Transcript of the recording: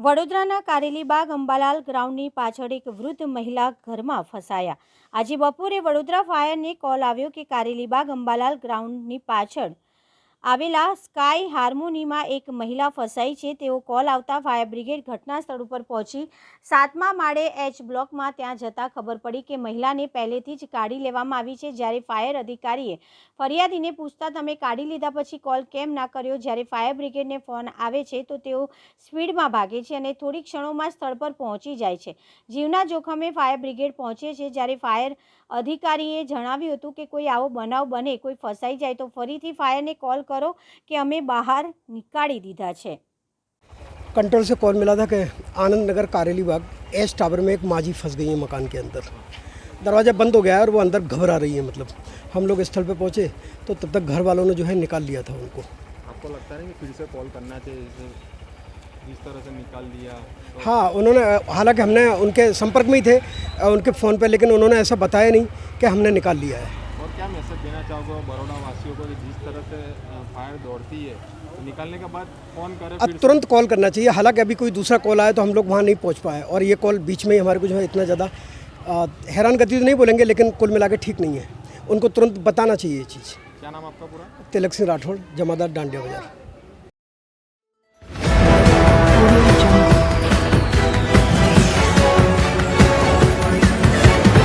વડોદરાના કારેલીબાગ અંબાલાલ ગ્રાઉન્ડની પાછળ એક વૃદ્ધ મહિલા ઘરમાં ફસાયા. આજે બપોરે વડોદરા ફાયરને કોલ આવ્યો કે કારેલીબાગ અંબાલાલ ગ્રાઉન્ડની પાછળ આવેલા સ્કાય હાર્મોનીમાં એક મહિલા ફસાઈ છે. તેઓ કોલ આવતા ફાયર બ્રિગેડ ઘટના સ્થળ ઉપર પહોંચી. સાતમા માળે એચ બ્લોકમાં ત્યાં જતાં ખબર પડી કે મહિલાને પહેલેથી જ કાઢી લેવામાં આવી છે. જ્યારે ફાયર અધિકારીએ ફરિયાદીને પૂછતા, તમે કાઢી લીધા પછી કોલ કેમ ના કર્યો? જ્યારે ફાયર બ્રિગેડને ફોન આવે છે, તો તેઓ સ્પીડમાં ભાગે છે અને થોડી ક્ષણોમાં સ્થળ પર પહોંચી જાય છે. જીવના જોખમે ફાયર બ્રિગેડ પહોંચે છે. જ્યારે ફાયર અધિકારીએ જણાવ્યું હતું કે કોઈ આવો બનાવ બને, કોઈ ફસાઈ જાય તો ફરીથી ફાયરને કોલ કરો કે અમે બહાર નીકાળી દીધા છે कंट्रोल से कॉल मिला था कि आनंद नगर कारेली बाग एस टावर में एक माजी फंस गई है मकान के अंदर दरवाज़ा बंद हो गया है और वो अंदर घबरा रही है मतलब हम लोग स्थल पे पहुँचे तो तब तक घर वालों ने जो है निकाल लिया था उनको आपको लगता है कि फिर से कॉल करना चाहिए जैसे जिस तरह से निकाल दिया तो हाँ उन्होंने हालांकि हमने उनके संपर्क में ही थे अ, उनके फ़ोन पे लेकिन उन्होंने ऐसा बताया नहीं कि हमने निकाल लिया है और क्या मैसेज देना चाहोगे बड़ौदा वासियों को जिस तरह से फायर दौड़ती है तो निकालने के बाद फ़ोन करें अब तुरंत कॉल करना चाहिए। हालाँकि अभी कोई दूसरा कॉल आया तो हम लोग वहाँ नहीं पहुँच पाए और ये कॉल बीच में ही हमारे को जो है इतना ज़्यादा हैरान गति तो नहीं बोलेंगे लेकिन कुल मिला ठीक नहीं है। उनको तुरंत बताना चाहिए ये चीज़। क्या नाम आपका पूरा? तिलक सिंह राठौड़ जमादार डांडिया बाज़ार।